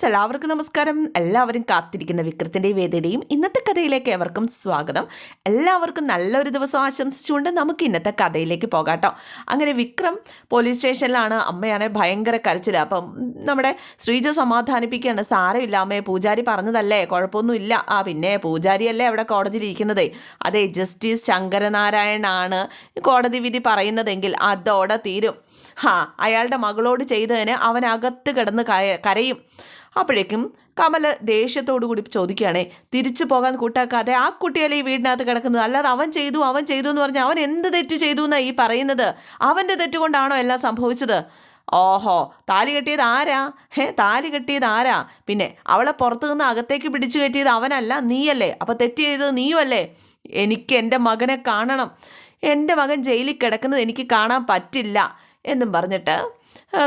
Friends എല്ലാവർക്കും നമസ്കാരം. എല്ലാവരും കാത്തിരിക്കുന്ന വിക്രത്തിന്റെയും വേദയുടെയും ഇന്നത്തെ കഥയിലേക്ക് എവർക്കും സ്വാഗതം. എല്ലാവർക്കും നല്ലൊരു ദിവസം ആശംസിച്ചുകൊണ്ട് നമുക്ക് ഇന്നത്തെ കഥയിലേക്ക് പോകാട്ടോ. അങ്ങനെ വിക്രം പോലീസ് സ്റ്റേഷനിലാണ് അമ്മയാണെ ഭയങ്കര കരച്ചിൽ അപ്പം നമ്മുടെ ശ്രീജ സമാധാനിപ്പിക്കുകയാണ്. സാരമില്ല അമ്മയെ പൂജാരി പറഞ്ഞതല്ലേ കുഴപ്പമൊന്നുമില്ല. ആ പിന്നെ പൂജാരിയല്ലേ അവിടെ കോടതിയിൽ ഇരിക്കുന്നതേ? അതെ ജസ്റ്റിസ് ശങ്കരനാരായണാണ് കോടതി വിധി പറയുന്നതെങ്കിൽ അതോടെ തീരും. ഹാ അയാളുടെ മകളോട് ചെയ്തതിന് അവൻ അകത്ത് കിടന്ന് കരയും. അപ്പോഴേക്കും കമൽ ദേഷ്യത്തോടു കൂടി ചോദിക്കുകയാണേ തിരിച്ചു പോകാൻ കൂട്ടാക്കാതെ ആ കുട്ടിയല്ലേ ഈ വീടിനകത്ത് കിടക്കുന്നത്? അല്ലാതെ അവൻ ചെയ്തു അവൻ ചെയ്തു എന്ന് പറഞ്ഞാൽ അവൻ എന്ത് തെറ്റ് ചെയ്തു എന്നാണ് ഈ പറയുന്നത്? അവന്റെ തെറ്റുകൊണ്ടാണോ എല്ലാം സംഭവിച്ചത്? ഓഹോ താലി കെട്ടിയത് ആരാ? ഹേ താലി കെട്ടിയത് ആരാ? പിന്നെ അവളെ പുറത്തു നിന്ന് അകത്തേക്ക് പിടിച്ചു കെട്ടിയത് അവനല്ല നീയല്ലേ? അപ്പോൾ തെറ്റ് ചെയ്തത് നീയുമല്ലേ എനിക്ക് എന്റെ മകനെ കാണണം. എന്റെ മകൻ ജയിലിൽ കിടക്കുന്നത് എനിക്ക് കാണാൻ പറ്റില്ല. എന്നും പറഞ്ഞിട്ട്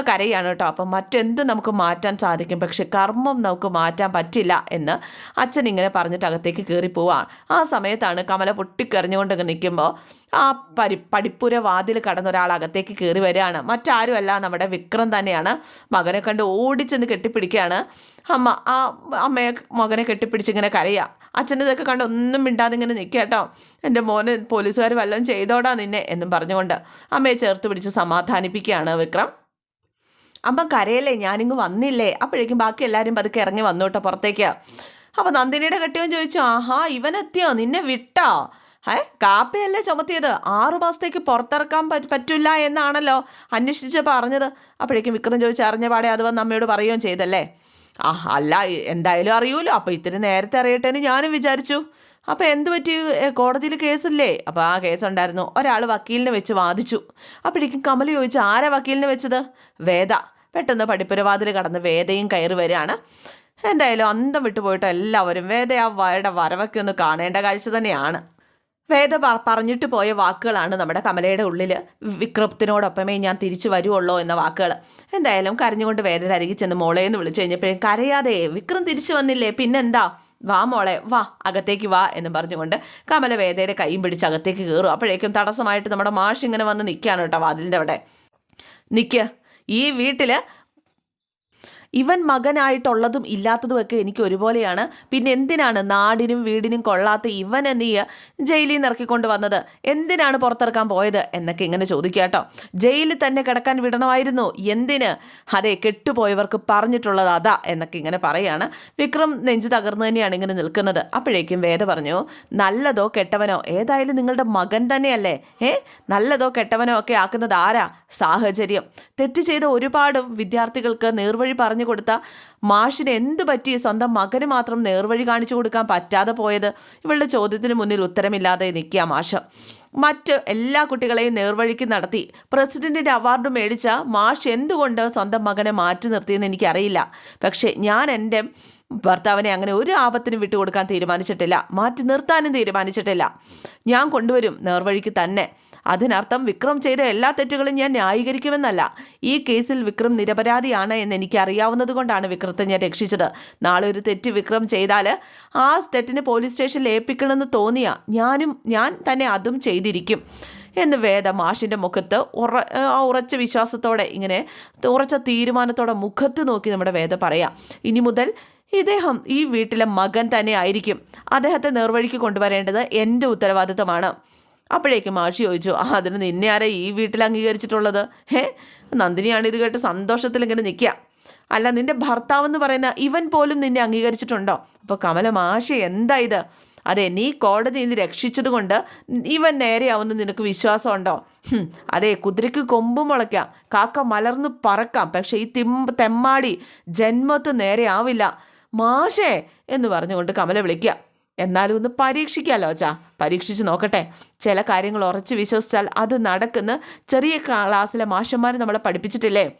കരയാണ് കേട്ടോ. അപ്പം മറ്റെന്ത് നമുക്ക് മാറ്റാൻ സാധിക്കും. പക്ഷെ കർമ്മം നമുക്ക് മാറ്റാൻ പറ്റില്ല എന്ന് അച്ഛൻ ഇങ്ങനെ പറഞ്ഞിട്ട് അകത്തേക്ക് കയറി പോവാണ്. ആ സമയത്താണ് കമല പൊട്ടിക്കെറിഞ്ഞുകൊണ്ട് നിൽക്കുമ്പോൾ ആ പരി പടിപ്പുര വാതിൽ കടന്ന ഒരാൾ അകത്തേക്ക് കയറി വരികയാണ്. മറ്റാരുമല്ല നമ്മുടെ വിക്രം തന്നെയാണ് മകനെ കണ്ട് ഓടിച്ചെന്ന് കെട്ടിപ്പിടിക്കുകയാണ്. അമ്മ ആ അമ്മയെ മകനെ കെട്ടിപ്പിടിച്ചിങ്ങനെ കരയുക അച്ഛന്റെ ഇതൊക്കെ കണ്ട് ഒന്നും മിണ്ടാതെ ഇങ്ങനെ നിൽക്കുക കേട്ടോ. എന്റെ മോന് പോലീസുകാർ വല്ലതും ചെയ്തോടാ നിന്നെ എന്നും പറഞ്ഞുകൊണ്ട് അമ്മയെ ചേർത്ത് പിടിച്ച് സമാധാനിപ്പിക്കുകയാണ് വിക്രം. അമ്മ കരയല്ലേ ഞാനിങ്ങ് വന്നില്ലേ? അപ്പോഴേക്കും ബാക്കി എല്ലാവരും പതുക്കെ ഇറങ്ങി വന്നു കേട്ടോ പുറത്തേക്ക്. അപ്പോൾ നന്ദിനിയുടെ കെട്ടിയവൻ ചോദിച്ചു ആഹാ ഇവനെത്തിയോ? നിന്നെ വിട്ടോ? ഏ കാപ്പയല്ലേ ചുമത്തിയത്? ആറു മാസത്തേക്ക് പുറത്തിറക്കാൻ പറ്റ പറ്റില്ല എന്നാണല്ലോ അന്വേഷിച്ച് പറഞ്ഞത് അപ്പോഴേക്കും വിക്രം ചോദിച്ച് അറിഞ്ഞ പാടെ അത് വന്ന് അമ്മയോട് പറയുകയും ചെയ്തല്ലേ? ആ അല്ല എന്തായാലും അറിയൂലോ. അപ്പോൾ ഇത്തിരി നേരത്തെ അറിയട്ടെ എന്ന് ഞാനും വിചാരിച്ചു. അപ്പോൾ എന്ത് പറ്റി? കോടതിയിൽ കേസില്ലേ? അപ്പോൾ ആ കേസുണ്ടായിരുന്നു. ഒരാൾ വക്കീലിനെ വെച്ച് വാദിച്ചു. അപ്പോഴേക്കും കമൽ ചോദിച്ചു ആരാ വക്കീലിനെ വെച്ചത്? വേദ. പെട്ടെന്ന് പഠിപ്പുരവാതിൽ കടന്ന് വേദയും കയറി വരികയാണ്. എന്തായാലും അന്തം വിട്ടുപോയിട്ട് എല്ലാവരും വേദ ആ വയുടെ വരവൊക്കെ ഒന്ന് കാണേണ്ട കാഴ്ച തന്നെയാണ്. വേദ പറഞ്ഞിട്ട് പോയ വാക്കുകളാണ് നമ്മുടെ കമലയുടെ ഉള്ളിൽ വിക്രത്തിനോടൊപ്പമേ ഞാൻ തിരിച്ചു വരുവുള്ളൂ എന്ന വാക്കുകൾ എന്തായാലും കരഞ്ഞുകൊണ്ട് വേദയുടെ അരികിൽ ചെന്ന് മോളെ എന്ന് വിളിച്ചു കഴിഞ്ഞപ്പോഴും കരയാതെ വിക്രം തിരിച്ചു വന്നില്ലേ? പിന്നെന്താ? വാ മോളെ വാ അകത്തേക്ക് വാ എന്ന് പറഞ്ഞുകൊണ്ട് കമല വേദയുടെ കൈയും പിടിച്ച് അകത്തേക്ക് കയറും. അപ്പോഴേക്കും തടസ്സമായിട്ട് നമ്മുടെ മാഷ് ഇങ്ങനെ വന്ന് നിൽക്കുകയാണ് കേട്ടോ വാതിലിന്റെ അവിടെ. നിൽക്കുക ഈ വീട്ടിൽ ഇവൻ മകനായിട്ടുള്ളതും ഇല്ലാത്തതുമൊക്കെ എനിക്ക് ഒരുപോലെയാണ്. പിന്നെ എന്തിനാണ് നാടിനും വീടിനും കൊള്ളാത്ത ഇവനെ നീ ജയിലിൽ നിന്ന് ഇറക്കിക്കൊണ്ട് വന്നത്? എന്തിനാണ് പുറത്തിറക്കാൻ പോയത് എന്നൊക്കെ ഇങ്ങനെ ചോദിക്കുക കേട്ടോ. ജയിലിൽ തന്നെ കിടക്കാൻ വിടണമായിരുന്നു. എന്തിന്? അതെ കെട്ടുപോയവർക്ക് പറഞ്ഞിട്ടുള്ളത് അതാ എന്നൊക്കെ ഇങ്ങനെ പറയാണ്. വിക്രം നെഞ്ചു തകർന്നു തന്നെയാണ് ഇങ്ങനെ നിൽക്കുന്നത്. അപ്പോഴേക്കും വേദ പറഞ്ഞു നല്ലതോ കെട്ടവനോ? ഏതായാലും നിങ്ങളുടെ മകൻ തന്നെയല്ലേ? ഏ? നല്ലതോ കെട്ടവനോ ഒക്കെ ആക്കുന്നത് ആരാ? സാഹചര്യം. തെറ്റ് ചെയ്ത ഒരുപാട് വിദ്യാർത്ഥികൾക്ക് നേർവഴി പറഞ്ഞു കൊടുത്ത മാഷിന് എന്ത് പറ്റി? സ്വന്തം മകന് മാത്രം നേർവഴി കാണിച്ചു കൊടുക്കാൻ പറ്റാതെ പോയത്? ഇവളുടെ ചോദ്യത്തിന് മുന്നിൽ ഉത്തരമില്ലാതെ നിൽക്കുക മാഷ്. മറ്റ് എല്ലാ കുട്ടികളെയും നേർവഴിക്ക് നടത്തി. പ്രസിഡന്റിന്റെ അവാർഡ് മേടിച്ച മാഷ് എന്തുകൊണ്ട് സ്വന്തം മകനെ മാറ്റി നിർത്തിയെന്ന് എനിക്കറിയില്ല. പക്ഷേ ഞാൻ എന്റെ ഭർത്താവിനെ അങ്ങനെ ഒരു ആപത്തിനും വിട്ടുകൊടുക്കാൻ തീരുമാനിച്ചിട്ടില്ല. മാറ്റി നിർത്താനും തീരുമാനിച്ചിട്ടില്ല. ഞാൻ കൊണ്ടുവരും നേർവഴിക്ക് തന്നെ. അതിനർത്ഥം വിക്രം ചെയ്ത എല്ലാ തെറ്റുകളും ഞാൻ ന്യായീകരിക്കുമെന്നല്ല. ഈ കേസിൽ വിക്രം നിരപരാധിയാണ് എന്ന് എനിക്ക് അറിയാവുന്നത് കൊണ്ടാണ് വിക്രത്തെ ഞാൻ രക്ഷിച്ചത്. നാളെ ഒരു തെറ്റ് വിക്രം ചെയ്താൽ ആ തെറ്റിന് പോലീസ് സ്റ്റേഷനിൽ ഏൽപ്പിക്കണമെന്ന് തോന്നിയ ഞാനും ഞാൻ തന്നെ അതും ചെയ്തിരിക്കും. എന്ന് വേദ മാഷിന്റെ മുഖത്ത് ഉറ ആ ഉറച്ച വിശ്വാസത്തോടെ ഇങ്ങനെ ഉറച്ച തീരുമാനത്തോടെ മുഖത്ത് നോക്കി നമ്മുടെ വേദ പറയാം ഇനി മുതൽ ഇദ്ദേഹം ഈ വീട്ടിലെ മകൻ തന്നെ ആയിരിക്കും. അദ്ദേഹത്തെ നേർവഴിക്ക് കൊണ്ടുവരേണ്ടത് എന്റെ ഉത്തരവാദിത്തമാണ് അപ്പോഴേക്കും മാഷി ചോദിച്ചു ആ അതിന് നിന്നെ ആരാ ഈ വീട്ടിൽ അംഗീകരിച്ചിട്ടുള്ളത്? ഏ നന്ദിനിയാണ് ഇത് കേട്ട് സന്തോഷത്തിൽ ഇങ്ങനെ നിൽക്കുക. അല്ല നിന്റെ ഭർത്താവ് എന്ന് പറയുന്ന ഇവൻ പോലും നിന്നെ അംഗീകരിച്ചിട്ടുണ്ടോ? അപ്പോൾ കമല മാഷി എന്താ ഇത്? അതെ നീ കോടതി നിന്ന് രക്ഷിച്ചത് കൊണ്ട് ഇവൻ നേരെയാവുന്ന നിനക്ക് വിശ്വാസമുണ്ടോ? അതെ കുതിരയ്ക്ക് കൊമ്പ് മുളയ്ക്കാം കാക്ക മലർന്ന് പറക്കാം പക്ഷേ ഈ തിം തെമ്മാടി ജന്മത്ത് നേരെ ആവില്ല മാഷേ എന്ന് പറഞ്ഞുകൊണ്ട് കമല വിളിക്കുക. എന്നാലും ഒന്ന് പരീക്ഷിക്കാമല്ലോ അച്ഛാ. പരീക്ഷിച്ച് നോക്കട്ടെ. ചില കാര്യങ്ങൾ ഉറച്ച് വിശ്വസിച്ചാൽ അത് നടക്കുന്ന ചെറിയ ക്ലാസ്സിലെ മാഷന്മാർ നമ്മളെ പഠിപ്പിച്ചിട്ടില്ലേ?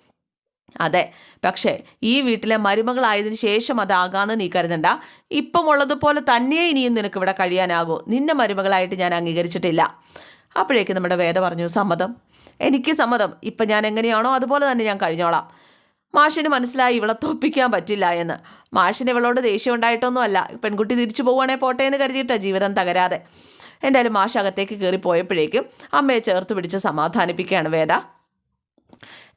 അതെ. പക്ഷേ ഈ വീട്ടിലെ മരുമകളായതിനു ശേഷം അതാകാന്ന് നീ കരുതണ്ട. ഇപ്പം ഉള്ളതുപോലെ തന്നെ ഇനിയും നിനക്ക് ഇവിടെ കഴിയാനാകൂ. നിന്നെ മരുമകളായിട്ട് ഞാൻ അംഗീകരിച്ചിട്ടില്ല. അപ്പോഴേക്ക് നമ്മുടെ വേദ പറഞ്ഞു സമ്മതം. എനിക്ക് സമ്മതം. ഇപ്പം ഞാൻ എങ്ങനെയാണോ അതുപോലെ തന്നെ ഞാൻ കഴിഞ്ഞോളാം. മാഷിന് മനസ്സിലായി ഇവളെ തോപ്പിക്കാൻ പറ്റില്ല എന്ന്. മാഷിന് ഇവളോട് ദേഷ്യം ഉണ്ടായിട്ടൊന്നുമല്ല. പെൺകുട്ടി തിരിച്ചു പോവുകയാണെങ്കിൽ പോട്ടെ എന്ന് കരുതിയിട്ടാണ് ജീവിതം തകരാതെ. എന്തായാലും മാഷ് അകത്തേക്ക് കയറി പോയപ്പോഴേക്കും അമ്മയെ ചേർത്ത് പിടിച്ച് സമാധാനിപ്പിക്കുകയാണ് വേദ.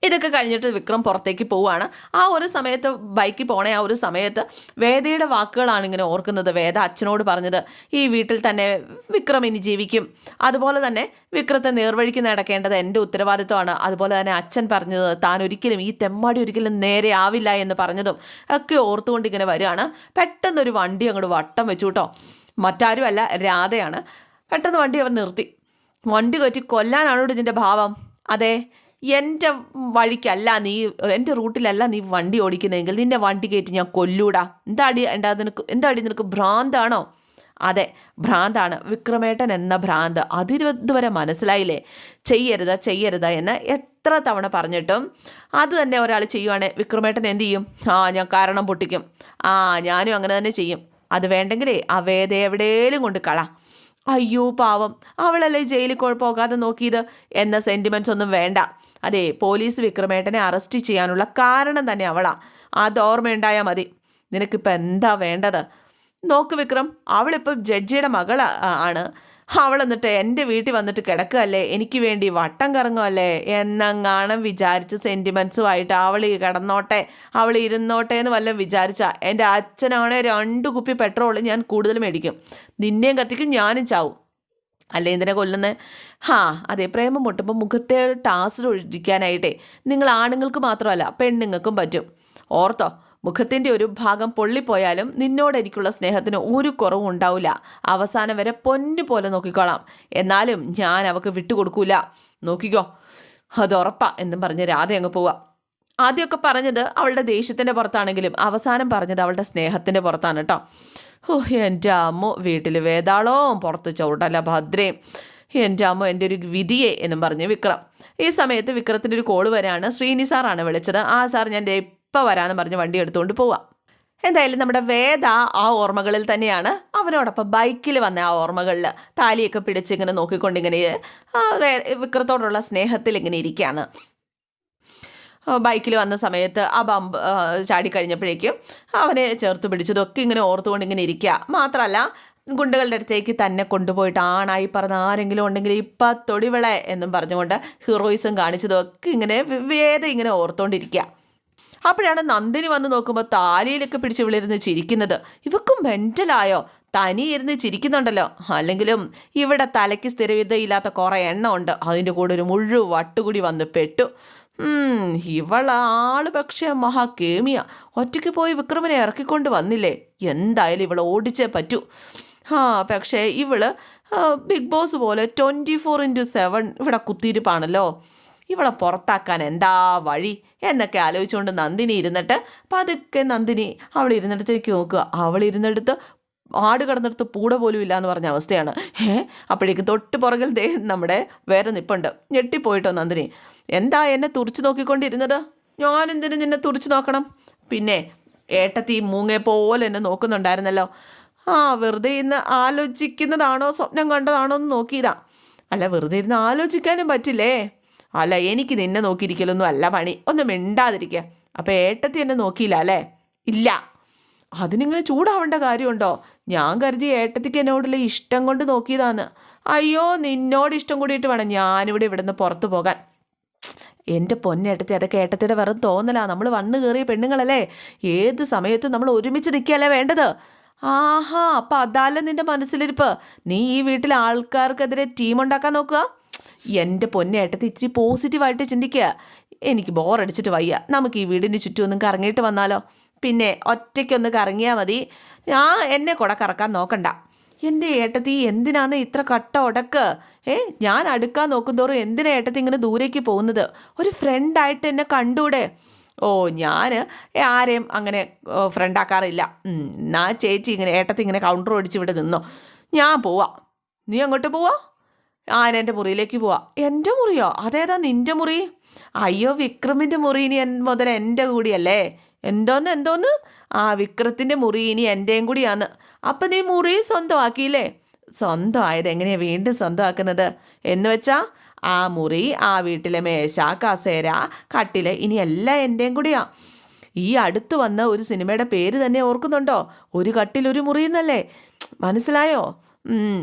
ഇതൊക്കെ കഴിഞ്ഞിട്ട് വിക്രം പുറത്തേക്ക് പോവുകയാണ് ആ ഒരു സമയത്ത് ബൈക്കിൽ പോണേ ആ ഒരു സമയത്ത് വേദയുടെ വാക്കുകളാണ് ഇങ്ങനെ ഓർക്കുന്നത്. വേദ അച്ഛനോട് പറഞ്ഞത് ഈ വീട്ടിൽ തന്നെ വിക്രം ഇനി ജീവിക്കും. അതുപോലെ തന്നെ വിക്രത്തെ നേർവഴിക്ക് നടക്കേണ്ടത് എന്റെ ഉത്തരവാദിത്വമാണ്. അതുപോലെ തന്നെ അച്ഛൻ പറഞ്ഞത് താൻ ഒരിക്കലും ഈ തെമ്മാടി ഒരിക്കലും നേരെ ആവില്ല എന്ന് പറഞ്ഞതും ഒക്കെ ഓർത്തുകൊണ്ട് ഇങ്ങനെ വരികയാണ്. പെട്ടെന്നൊരു വണ്ടി അങ്ങോട്ട് വട്ടം വെച്ചു കേട്ടോ. മറ്റാരുമല്ല രാധയാണ്. പെട്ടെന്ന് വണ്ടി അവർ നിർത്തി. വണ്ടി കയറ്റി കൊല്ലാനാണോ ഇതിന്റെ ഭാവം? അതെ എന്റെ വഴിക്കല്ല നീ എന്റെ റൂട്ടിലല്ല നീ വണ്ടി ഓടിക്കുന്നതെങ്കിൽ നിന്നെ വണ്ടി കയറ്റി ഞാൻ കൊല്ലൂടാ. എന്താടി എന്താ നിനക്ക് എന്താടി നിനക്ക് ഭ്രാന്താണോ? അതെ ഭ്രാന്താണ്. വിക്രമേട്ടൻ എന്ന ഭ്രാന്ത്. അതിരുവരെ മനസ്സിലായില്ലേ? ചെയ്യരുത് ചെയ്യരുത് എന്ന് എത്ര തവണ പറഞ്ഞിട്ടും അത് തന്നെ ഒരാൾ ചെയ്യുവാണെങ്കിൽ വിക്രമേട്ടൻ എന്ത് ചെയ്യും? ആ ഞാൻ കാരണം പൊട്ടിക്കും. ആ ഞാനും അങ്ങനെ തന്നെ ചെയ്യും. അത് വേണ്ടെങ്കിലേ ആ എവിടെയും കൊണ്ട് കള. അയ്യോ പാവം. അവളല്ലേ ജയിലിൽ പോകാതെ നോക്കിയത്? എന്ന സെന്റിമെന്റ്സ് ഒന്നും വേണ്ട. അതെ പോലീസ് വിക്രമേട്ടനെ അറസ്റ്റ് ചെയ്യാനുള്ള കാരണം തന്നെ അവളാ. അത് ഓർമ്മയുണ്ടായാൽ മതി. നിനക്കിപ്പോൾ എന്താ വേണ്ടത്? നോക്ക് വിക്രം അവളിപ്പോൾ ജഡ്ജിയുടെ മകൾ ആണ്. അവൾ എന്നിട്ട് എന്റെ വീട്ടിൽ വന്നിട്ട് കിടക്കുകയല്ലേ? എനിക്ക് വേണ്ടി വട്ടം കറങ്ങുമല്ലേ എന്നങ്ങാണം വിചാരിച്ച് സെന്റിമെന്റ്സുമായിട്ട് അവൾ ഈ കിടന്നോട്ടെ അവൾ ഇരുന്നോട്ടെ എന്ന് വല്ലതും വിചാരിച്ച എന്റെ അച്ഛനാണെ രണ്ട് കുപ്പി പെട്രോൾ ഞാൻ കൂടുതൽ മേടിക്കും. നിന്നെയും കത്തിക്കും ഞാനും ചാവും. അല്ലേ ഇതിനെ കൊല്ലുന്നത് ഹാ അതെ പ്രേമം മുട്ടുമ്പോൾ മുഖത്തെ ടാസ്റ്റ് ഒഴിക്കാനായിട്ടേ. നിങ്ങൾ ആണുങ്ങൾക്ക് മാത്രമല്ല പെണ്ണുങ്ങൾക്കും പറ്റും. ഓർത്തോ? മുഖത്തിന്റെ ഒരു ഭാഗം പൊള്ളിപ്പോയാലും നിന്നോട് എനിക്കുള്ള സ്നേഹത്തിന് ഒരു കുറവും ഉണ്ടാവില്ല. അവസാനം വരെ പൊന്നു പോലെ നോക്കിക്കോളാം. എന്നാലും ഞാൻ അവക്ക് വിട്ടുകൊടുക്കൂല. നോക്കിക്കോ. അത് ഉറപ്പാ എന്നും പറഞ്ഞ് രാധ അങ്ങ് പോവാ. ആദ്യമൊക്കെ പറഞ്ഞത് അവളുടെ ദേഷ്യത്തിന്റെ പുറത്താണെങ്കിലും അവസാനം പറഞ്ഞത് അവളുടെ സ്നേഹത്തിന്റെ പുറത്താണ് കേട്ടോ. ഓ എന്റെ അമ്മ വീട്ടിൽ വേതാളവും പുറത്ത് ചവിട്ടല്ല ഭദ്രേ. എന്റെ അമ്മ എന്റെ ഒരു വിധിയെ എന്നും പറഞ്ഞ് വിക്രം. ഈ സമയത്ത് വിക്രത്തിന്റെ ഒരു കോൾ വരാണ്. ശ്രീനി സാറാണ് വിളിച്ചത്. ആ സാർ ഞാൻ ഇപ്പം വരാമെന്ന് പറഞ്ഞ് വണ്ടി എടുത്തുകൊണ്ട് പോവാം. എന്തായാലും നമ്മുടെ വേദ ആ ഓർമ്മകളിൽ തന്നെയാണ് അവനോടൊപ്പം ബൈക്കിൽ വന്ന ആ ഓർമ്മകളിൽ താലിയൊക്കെ പിടിച്ച് ഇങ്ങനെ നോക്കിക്കൊണ്ടിങ്ങനെ വിക്രത്തോടുള്ള സ്നേഹത്തിൽ ഇങ്ങനെ ഇരിക്കുകയാണ് ബൈക്കിൽ വന്ന സമയത്ത് ആ ബമ്പ് ചാടിക്കഴിഞ്ഞപ്പോഴേക്കും അവനെ ചേർത്ത് പിടിച്ചതൊക്കെ ഇങ്ങനെ ഓർത്തുകൊണ്ട് ഇങ്ങനെ ഇരിക്കുക മാത്രമല്ല ഗുണ്ടകളുടെ അടുത്തേക്ക് തന്നെ കൊണ്ടുപോയിട്ട് ആണായി പറഞ്ഞ ആരെങ്കിലും ഉണ്ടെങ്കിൽ ഇപ്പം തൊടിവിള എന്നും പറഞ്ഞുകൊണ്ട് ഹീറോയിസം കാണിച്ചതൊക്കെ ഇങ്ങനെ വേദ ഇങ്ങനെ ഓർത്തുകൊണ്ടിരിക്കുക അപ്പോഴാണ് നന്ദിനി വന്ന് നോക്കുമ്പോൾ താലിയിലൊക്കെ പിടിച്ച് വിളിരുന്ന് ചിരിക്കുന്നത്. ഇവക്കും മെന്റലായോ തനി ഇരുന്ന് ചിരിക്കുന്നുണ്ടല്ലോ. അല്ലെങ്കിലും ഇവിടെ തലയ്ക്ക് സ്ഥിരവിധയില്ലാത്ത കുറേ എണ്ണ ഉണ്ട്. അതിന്റെ കൂടെ ഒരു മുഴു വട്ടുകൂടി വന്ന് പെട്ടു. ഇവള ആൾ പക്ഷേ മഹാകേമിയ. ഒറ്റയ്ക്ക് പോയി വിക്രമനെ ഇറക്കിക്കൊണ്ട് വന്നില്ലേ? എന്തായാലും ഇവളെ ഓടിച്ചേ പറ്റൂ. ആ പക്ഷേ ഇവൾ ബിഗ് ബോസ് പോലെ ട്വന്റി ഫോർ ഇന്റു സെവൻ ഇവിടെ കുത്തിയിരിപ്പാണല്ലോ. ഇവളെ പുറത്താക്കാൻ എന്താ വഴി? എന്നൊക്കെ ആലോചിച്ചുകൊണ്ട് നന്ദിനി ഇരുന്നിട്ട് പതുക്കെ നന്ദിനി അവൾ ഇരുന്നിടത്തേക്ക് നോക്കുക. അവൾ ഇരുന്നിടത്ത് ആട് കിടന്നിടത്ത് പൂട പോലും ഇല്ല എന്ന് പറഞ്ഞ അവസ്ഥയാണ്. ഏ അപ്പോഴേക്കും തൊട്ട് പുറകിൽ ദേ നമ്മുടെ വേറെ നിപ്പുണ്ട്. ഞെട്ടിപ്പോയിട്ടോ നന്ദിനി. എന്താ എന്നെ തുറച്ചു നോക്കിക്കൊണ്ടിരുന്നത്? ഞാൻ എന്തിനു നിന്നെ തുറച്ചു നോക്കണം? പിന്നെ ഏട്ടത്തി മൂങ്ങേ പോലെ എന്നെ നോക്കുന്നുണ്ടായിരുന്നല്ലോ. ആ വെറുതെ ഇന്ന് ആലോചിക്കുന്നതാണോ സ്വപ്നം കണ്ടതാണോ എന്ന് നോക്കിയതാ. അല്ല വെറുതെ ഇരുന്ന് ആലോചിക്കാനും പറ്റില്ലേ? അല്ല എനിക്ക് നിന്നെ നോക്കിയിരിക്കലൊന്നും അല്ല പണി. ഒന്ന് മിണ്ടാതിരിക്കുക അപ്പം ഏട്ടത്തി എന്നെ നോക്കിയില്ല അല്ലേ? ഇല്ല. അതിനിങ്ങനെ ചൂടാവേണ്ട കാര്യമുണ്ടോ? ഞാൻ കരുതി ഏട്ടത്തിക്ക് എന്നോടുള്ള ഇഷ്ടം കൊണ്ട് നോക്കിയതാന്ന് അയ്യോ നിന്നോട് ഇഷ്ടം കൂടിയിട്ട് വേണം ഞാനിവിടെ ഇവിടുന്ന് പുറത്തു പോകാൻ. എന്റെ പൊന്നേട്ടത്തി അതൊക്കെ ഏട്ടത്തിയുടെ വെറും തോന്നലാ. നമ്മൾ വണ്ണ് കയറിയ പെണ്ണുങ്ങളല്ലേ? ഏത് സമയത്തും നമ്മൾ ഒരുമിച്ച് നിൽക്കുകയല്ലേ വേണ്ടത്? ആഹാ അപ്പം അതല്ല നിന്റെ മനസ്സിലിരിപ്പ്. നീ ഈ വീട്ടിലെ ആൾക്കാർക്കെതിരെ ടീം ഉണ്ടാക്കാൻ നോക്കുക. എന്റെ പൊന്നേട്ടത്തി ഇച്ചിരി പോസിറ്റീവായിട്ട് ചിന്തിക്കുക എനിക്ക് ബോറടിച്ചിട്ട് വയ്യ. നമുക്ക് ഈ വീടിന്റെ ചുറ്റും ഒന്നും കറങ്ങിയിട്ട് വന്നാലോ? പിന്നെ ഒറ്റയ്ക്കൊന്ന് കറങ്ങിയാൽ മതി. ഞാൻ എന്നെ കൂടെ കറക്കാൻ നോക്കണ്ട. എന്റെ ഏട്ടത്തി എന്തിനാന്ന് ഇത്ര കട്ട ഉടക്ക് ഏ ഞാൻ അടുക്കാൻ നോക്കുന്തോറും എന്തിനാ ഏട്ടത്തി ഇങ്ങനെ ദൂരേക്ക് പോകുന്നത്? ഒരു ഫ്രണ്ടായിട്ട് എന്നെ കണ്ടൂടെ? ഓ ഞാൻ ആരെയും അങ്ങനെ ഫ്രണ്ടാക്കാറില്ല എന്നാ ചേച്ചി ഇങ്ങനെ ഏട്ടത്തി ഇങ്ങനെ കൗണ്ടർ ഓടിച്ച് ഇവിടെ നിന്നോ. ഞാൻ പോവാ. നീ അങ്ങോട്ട് പോവാ? ഞാൻ എന്റെ മുറിയിലേക്ക് പോവാ. എന്റെ മുറിയോ? അതേതാ നിന്റെ മുറി? അയ്യോ വിക്രമിന്റെ മുറി ഇനി മുതൽ എന്റെ കൂടിയല്ലേ? എന്തോന്ന് എന്തോന്ന്? ആ വിക്രത്തിന്റെ മുറി ഇനി എന്റെയും കൂടിയാന്ന്. അപ്പം നീ മുറി സ്വന്തമാക്കിയില്ലേ? സ്വന്തമായത് എങ്ങനെയാണ് വീണ്ടും സ്വന്തമാക്കുന്നത്? എന്ന് വെച്ചാൽ ആ മുറി ആ വീട്ടിലെ മേശ കസേര കട്ടിൽ ഇനി എല്ലാം എന്റെയും കൂടിയാ. ഈ അടുത്ത് വന്ന ഒരു സിനിമയുടെ പേര് തന്നെ ഓർക്കുന്നുണ്ടോ? ഒരു കട്ടിൽ ഒരു മുറി എന്നല്ലേ? മനസ്സിലായോ?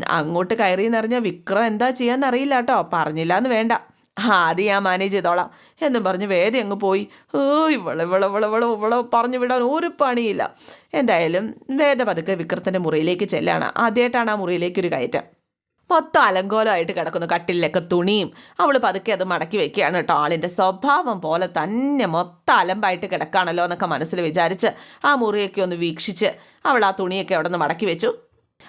അങ്ങോട്ട് കയറി എന്നറിഞ്ഞ വിക്രം എന്താ ചെയ്യാന്നറിയില്ല കേട്ടോ. പറഞ്ഞില്ല എന്ന് വേണ്ട. അത് ഞാൻ മാനേജ് ചെയ്തോളാം. എന്നും പറഞ്ഞ് വേദി അങ്ങ് പോയി. ഓ ഇവളെ ഇവളെ ഇവളെ ഇവളെ ഇവളെ പറഞ്ഞു വിടാൻ ഒരു പണിയില്ല. എന്തായാലും വേദ പതുക്കെ വിക്രത്തിന്റെ മുറിയിലേക്ക് ചെല്ലാണ്. ആദ്യമായിട്ടാണ് ആ മുറിയിലേക്ക് ഒരു കയറ്റം. മൊത്തം അലങ്കോലമായിട്ട് കിടക്കുന്നു. കട്ടിലൊക്കെ തുണിയും. അവൾ പതുക്കെ അത് മടക്കി വെക്കുകയാണ് കേട്ടോ. ആളിന്റെ സ്വഭാവം പോലെ തന്നെ മൊത്തം അലമ്പായിട്ട് കിടക്കാണല്ലോ എന്നൊക്കെ മനസ്സിൽ വിചാരിച്ച് ആ മുറിയൊക്കെ ഒന്ന് വീക്ഷിച്ച് അവൾ ആ തുണിയൊക്കെ അവിടെ നിന്ന് മടക്കി വെച്ചു.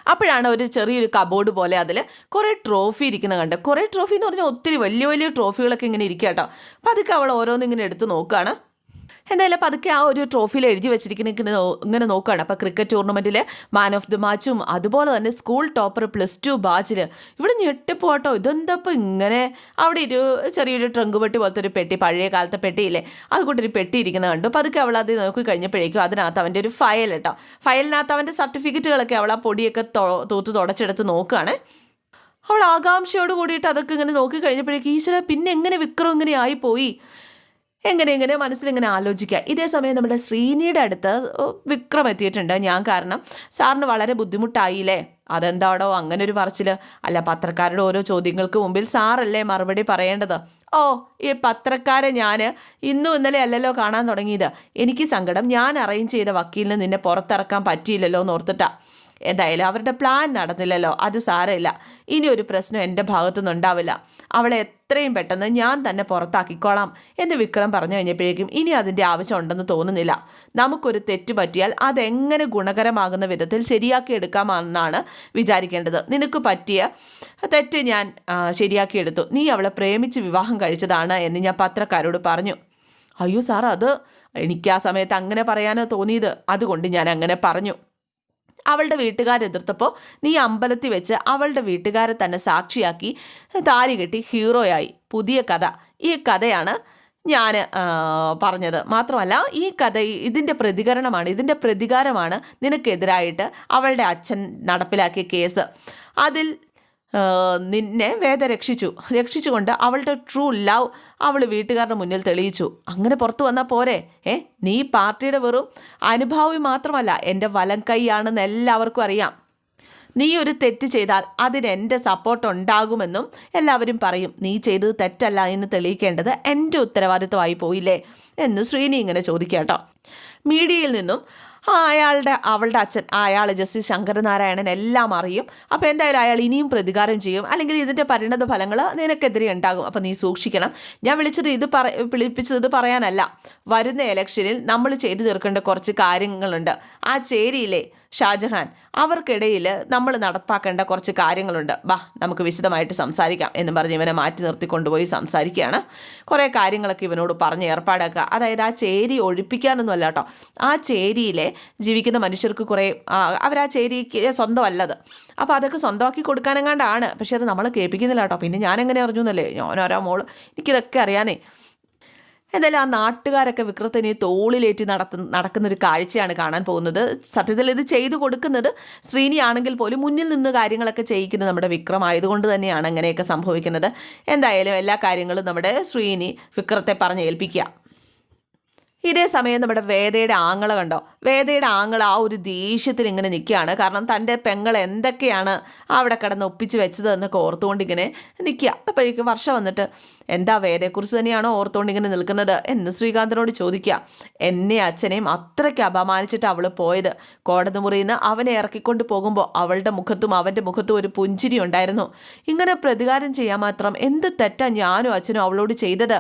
അപ്പോഴാണ് ഒരു ചെറിയൊരു കബോർഡ് പോലെ അതിൽ കുറേ ട്രോഫി ഇരിക്കുന്ന കണ്ട് കുറേ ട്രോഫി എന്ന് പറഞ്ഞാൽ ഒത്തിരി വലിയ വലിയ ട്രോഫികളൊക്കെ ഇങ്ങനെ ഇരിക്കുക കേട്ടോ അപ്പോൾ അതൊക്കെ അവൾ ഓരോന്നിങ്ങനെ എടുത്ത് നോക്കുകയാണ് എന്തായാലും പതുക്കെ ആ ഒരു ട്രോഫിയിൽ എഴുതി വെച്ചിരിക്കുന്ന ഇങ്ങനെ നോക്കുകയാണ് അപ്പോൾ ക്രിക്കറ്റ് ടൂർണമെന്റിൽ മാൻ ഓഫ് ദി മാച്ചും അതുപോലെ തന്നെ സ്കൂൾ ടോപ്പർ പ്ലസ് ടു ബാച്ചിൽ ഇവിടെ ഞെട്ടിപ്പോട്ടോ ഇതെന്തപ്പോൾ ഇങ്ങനെ അവിടെ ഒരു ചെറിയൊരു ട്രങ്ക് പെട്ടി പോലത്തെ ഒരു പെട്ടി പഴയ കാലത്തെ പെട്ടിയില്ലേ? അതുകൊണ്ടൊരു പെട്ടി ഇരിക്കുന്നത് കണ്ടു. പതുക്കെ അവൾ അത് നോക്കി കഴിഞ്ഞപ്പോഴേക്കും അതിനകത്ത് അവന്റെ ഒരു ഫയൽ കേട്ടോ ഫയലിനകത്ത് അവന്റെ സർട്ടിഫിക്കറ്റുകളൊക്കെ അവൾ ആ പൊടിയൊക്കെ തൂത്ത് തുടച്ചെടുത്ത് നോക്കുകയാണ് അവൾ ആകാംക്ഷയോട് കൂടിയിട്ട് അതൊക്കെ ഇങ്ങനെ നോക്കി കഴിഞ്ഞപ്പോഴേക്കും ഈശ്വര പിന്നെ എങ്ങനെ വിക്രം ഇങ്ങനെ ആയിപ്പോയി എങ്ങനെ എങ്ങനെ മനസ്സിലിങ്ങനെ ആലോചിക്കുക. ഇതേ സമയം നമ്മുടെ ശ്രീനിയുടെ അടുത്ത് വിക്രം എത്തിയിട്ടുണ്ട്. ഞാൻ കാരണം സാറിന് വളരെ ബുദ്ധിമുട്ടായില്ലേ? അതെന്താടോ അങ്ങനെ ഒരു പറച്ചിൽ അല്ല പത്രക്കാരുടെ ഓരോ ചോദ്യങ്ങൾക്ക് മുമ്പിൽ സാറല്ലേ മറുപടി പറയേണ്ടത്? ഓ ഈ പത്രക്കാരെ ഞാൻ ഇന്നും ഇന്നലെ അല്ലല്ലോ കാണാൻ തുടങ്ങിയത്. എനിക്ക് സങ്കടം. ഞാൻ അറേഞ്ച് ചെയ്ത വക്കീലിന് നിന്നെ പുറത്തിറക്കാൻ പറ്റിയില്ലല്ലോ എന്ന് ഓർത്തിട്ടാ. എന്തായാലും അവരുടെ പ്ലാൻ നടന്നില്ലല്ലോ. അത് സാരമില്ല. ഇനി ഒരു പ്രശ്നം എന്റെ ഭാഗത്തുനിന്ന് ഉണ്ടാവില്ല. അവളെ എത്രയും പെട്ടെന്ന് ഞാൻ തന്നെ പുറത്താക്കിക്കോളാം എന്ന് വിക്രം പറഞ്ഞു കഴിഞ്ഞപ്പോഴേക്കും ഇനി അതിന്റെ ആവശ്യം ഉണ്ടെന്ന് തോന്നുന്നില്ല. നമുക്കൊരു തെറ്റ് പറ്റിയാൽ അതെങ്ങനെ ഗുണകരമാകുന്ന വിധത്തിൽ ശരിയാക്കി എടുക്കാമെന്നാണ് വിചാരിക്കേണ്ടത്. നിനക്ക് പറ്റിയ തെറ്റ് ഞാൻ ശരിയാക്കിയെടുത്തു നീ അവളെ പ്രേമിച്ച് വിവാഹം കഴിച്ചതാണ് എന്ന് ഞാൻ പത്രക്കാരോട് പറഞ്ഞു. അയ്യോ സാർ അത് എനിക്ക് ആ സമയത്ത് അങ്ങനെ പറയാനോ തോന്നിയത്. അതുകൊണ്ട് ഞാൻ അങ്ങനെ പറഞ്ഞു. അവളുടെ വീട്ടുകാരെതിർത്തപ്പോൾ നീ അമ്പലത്തിൽ വെച്ച് അവളുടെ വീട്ടുകാരെ തന്നെ സാക്ഷിയാക്കി താലി കെട്ടി ഹീറോയായി. പുതിയ കഥ. ഈ കഥയാണ് ഞാൻ പറഞ്ഞത്. മാത്രമല്ല ഈ കഥ ഇതിന്റെ പ്രതികരണമാണ് ഇതിന്റെ പ്രതികാരമാണ് നിനക്കെതിരായിട്ട് അവളുടെ അച്ഛൻ നടപ്പിലാക്കിയ കേസ്. അതിൽ നിന്നെ വേദ രക്ഷിച്ചു. രക്ഷിച്ചുകൊണ്ട് അവളുടെ ട്രൂ ലവ് അവൾ വീട്ടുകാരുടെ മുന്നിൽ തെളിയിച്ചു. അങ്ങനെ പുറത്തു വന്നാൽ പോരെ? ഏ നീ പാർട്ടിയുടെ വെറും അനുഭാവി മാത്രമല്ല. എന്റെ വലം കൈയാണെന്ന് എല്ലാവർക്കും അറിയാം. നീ ഒരു തെറ്റ് ചെയ്താൽ അതിന് എന്റെ സപ്പോർട്ട് ഉണ്ടാകുമെന്നും എല്ലാവരും പറയും. നീ ചെയ്തത് തെറ്റല്ല എന്ന് തെളിയിക്കേണ്ടത് എന്റെ ഉത്തരവാദിത്വമായി പോയില്ലേ എന്ന് ശ്രീനി ഇങ്ങനെ ചോദിക്കാട്ടോ മീഡിയയിൽ നിന്നും അയാളുടെ അവളുടെ അച്ഛൻ അയാൾ ജസ്റ്റിസ് ശങ്കരനാരായണൻ എല്ലാം അറിയും. അപ്പോൾ എന്തായാലും അയാൾ ഇനിയും പ്രതികാരം ചെയ്യും. അല്ലെങ്കിൽ ഇതിന്റെ പരിണത ഫലങ്ങൾ നിനക്കെതിരെ ഉണ്ടാകും. അപ്പോൾ നീ സൂക്ഷിക്കണം. ഞാൻ വിളിച്ചത് ഇത് പറ വിളിപ്പിച്ചത് പറയാനല്ല. വരുന്ന ഇലക്ഷനിൽ നമ്മൾ ചെയ്തു തീർക്കേണ്ട കുറച്ച് കാര്യങ്ങളുണ്ട്. ആ ചേരിയിലെ ഷാജഹാൻ അവർക്കിടയിൽ നമ്മൾ നടപ്പാക്കേണ്ട കുറച്ച് കാര്യങ്ങളുണ്ട്. ബാ നമുക്ക് വിശദമായിട്ട് സംസാരിക്കാം എന്ന് പറഞ്ഞ് ഇവനെ മാറ്റി നിർത്തി കൊണ്ടുപോയി സംസാരിക്കുകയാണ്. കുറേ കാര്യങ്ങളൊക്കെ ഇവനോട് പറഞ്ഞ് ഏർപ്പാടാക്കുക. അതായത് ആ ചേരി ഒഴിപ്പിക്കാനൊന്നുമല്ല കേട്ടോ. ആ ചേരിയിലെ ജീവിക്കുന്ന മനുഷ്യർക്ക് കുറേ അവർ ആ ചേരിക്ക് സ്വന്തമല്ലത്. അപ്പോൾ അതൊക്കെ സ്വന്തമാക്കി കൊടുക്കാനെങ്ങാണ്ടാണ്. പക്ഷേ അത് നമ്മൾ കേൾപ്പിക്കുന്നില്ല കേട്ടോ. പിന്നെ ഞാൻ എങ്ങനെ അറിഞ്ഞു എന്നല്ലേ ഞാനൊരാ മോൾ. എനിക്കിതൊക്കെ അറിയാനേ. എന്തായാലും ആ നാട്ടുകാരൊക്കെ വിക്രത്തിനെ തോളിലേറ്റി നടത്തു നടക്കുന്ന ഒരു കാഴ്ചയാണ് കാണാൻ പോകുന്നത്. സത്യത്തിൽ ഇത് ചെയ്തു കൊടുക്കുന്നത് ശ്രീനി ആണെങ്കിൽ പോലും മുന്നിൽ നിന്ന് കാര്യങ്ങളൊക്കെ ചെയ്യിക്കുന്നത് നമ്മുടെ വിക്രം ആയതുകൊണ്ട് തന്നെയാണ് അങ്ങനെയൊക്കെ സംഭവിക്കുന്നത്. എന്തായാലും എല്ലാ കാര്യങ്ങളും നമ്മുടെ ശ്രീനി വിക്രത്തെ പറഞ്ഞ് ഏൽപ്പിക്കുക. ഇതേ സമയം നമ്മുടെ വേദയുടെ ആങ്ങള കണ്ടോ? വേദയുടെ ആങ്ങള ആ ഒരു ദേഷ്യത്തിൽ ഇങ്ങനെ നിൽക്കുകയാണ്. കാരണം തന്റെ പെങ്ങൾ എന്തൊക്കെയാണ് അവിടെ കിടന്ന് ഒപ്പിച്ച് വെച്ചത് എന്നൊക്കെ ഓർത്തുകൊണ്ട് ഇങ്ങനെ നിൽക്കുക. അപ്പോഴേക്കും വർഷം വന്നിട്ട് എന്താ വേദയെക്കുറിച്ച് തന്നെയാണോ ഓർത്തുകൊണ്ട് ഇങ്ങനെ നിൽക്കുന്നത്? എന്ന് ശ്രീകാന്തനോട് ചോദിക്കുക. എന്നെ അച്ഛനെയും അത്രയ്ക്ക് അപമാനിച്ചിട്ട് അവൾ പോയത്? കോടതി മുറിയിൽ നിന്ന് അവനെ ഇറക്കിക്കൊണ്ട് പോകുമ്പോൾ അവളുടെ മുഖത്തും അവന്റെ മുഖത്തും ഒരു പുഞ്ചിരി ഉണ്ടായിരുന്നു. ഇങ്ങനെ പ്രതികാരം ചെയ്യാൻ മാത്രം എന്ത് തെറ്റാണ് ഞാനും അച്ഛനും അവളോട് ചെയ്തത്?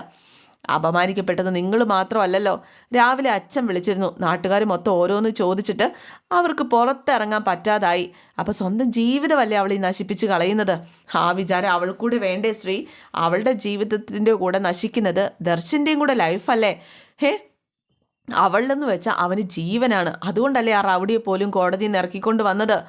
അപമാനിക്കപ്പെട്ടത് നിങ്ങൾ മാത്രമല്ലല്ലോ. രാവിലെ അച്ഛൻ വിളിച്ചിരുന്നു. നാട്ടുകാർ മൊത്തം ഓരോന്ന് ചോദിച്ചിട്ട് അവർക്ക് പുറത്തിറങ്ങാൻ പറ്റാതായി. അപ്പോൾ സ്വന്തം ജീവിതമല്ലേ അവൾ ഈ നശിപ്പിച്ച് കളയുന്നത്? ആ വിചാരം അവൾക്കൂടെ വേണ്ടേ ശ്രീ? അവളുടെ ജീവിതത്തിന്റെ കൂടെ നശിക്കുന്നത് ദർശന്റെയും കൂടെ ലൈഫല്ലേ? ഹേ? അവളെന്ന് വെച്ചാൽ അവന് ജീവനാണ്. അതുകൊണ്ടല്ലേ ആ റൗഡിയെ പോലും കോടതിയിൽ നിന്ന് ഇറക്കിക്കൊണ്ട് വന്നത്?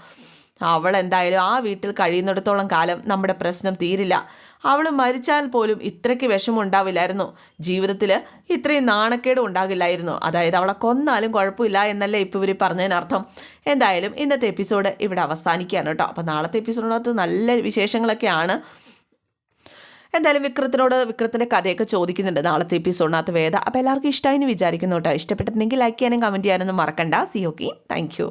അവൾ എന്തായാലും ആ വീട്ടിൽ കഴിയുന്നിടത്തോളം കാലം നമ്മുടെ പ്രശ്നം തീരില്ല. അവൾ മരിച്ചാൽ പോലും ഇത്രയ്ക്ക് വിഷമം ഉണ്ടാവില്ലായിരുന്നു ജീവിതത്തിൽ ഇത്രയും നാണക്കേട് ഉണ്ടാകില്ലായിരുന്നു. അതായത് അവളെ കൊന്നാലും കുഴപ്പമില്ല എന്നല്ലേ ഇപ്പോൾ ഇവർ പറഞ്ഞതിനർത്ഥം. എന്തായാലും ഇന്നത്തെ എപ്പിസോഡ് ഇവിടെ അവസാനിക്കുകയാണ് കേട്ടോ. അപ്പോൾ നാളത്തെ എപ്പിസോഡിനകത്ത് നല്ല വിശേഷങ്ങളൊക്കെയാണ്. എന്തായാലും വിക്രത്തിനോട് വിക്രത്തിന്റെ കഥയൊക്കെ ചോദിക്കുന്നുണ്ട് നാളത്തെ എപ്പിസോഡിനകത്ത് വേദ. അപ്പോൾ എല്ലാവർക്കും ഇഷ്ടമായി എന്ന് വിചാരിക്കുന്നു കേട്ടോ. ഇഷ്ടപ്പെട്ടിട്ടുണ്ടെങ്കിൽ ലൈക്ക് ചെയ്യാനും കമന്റ് ചെയ്യാനൊന്നും മറക്കണ്ട. C okay thank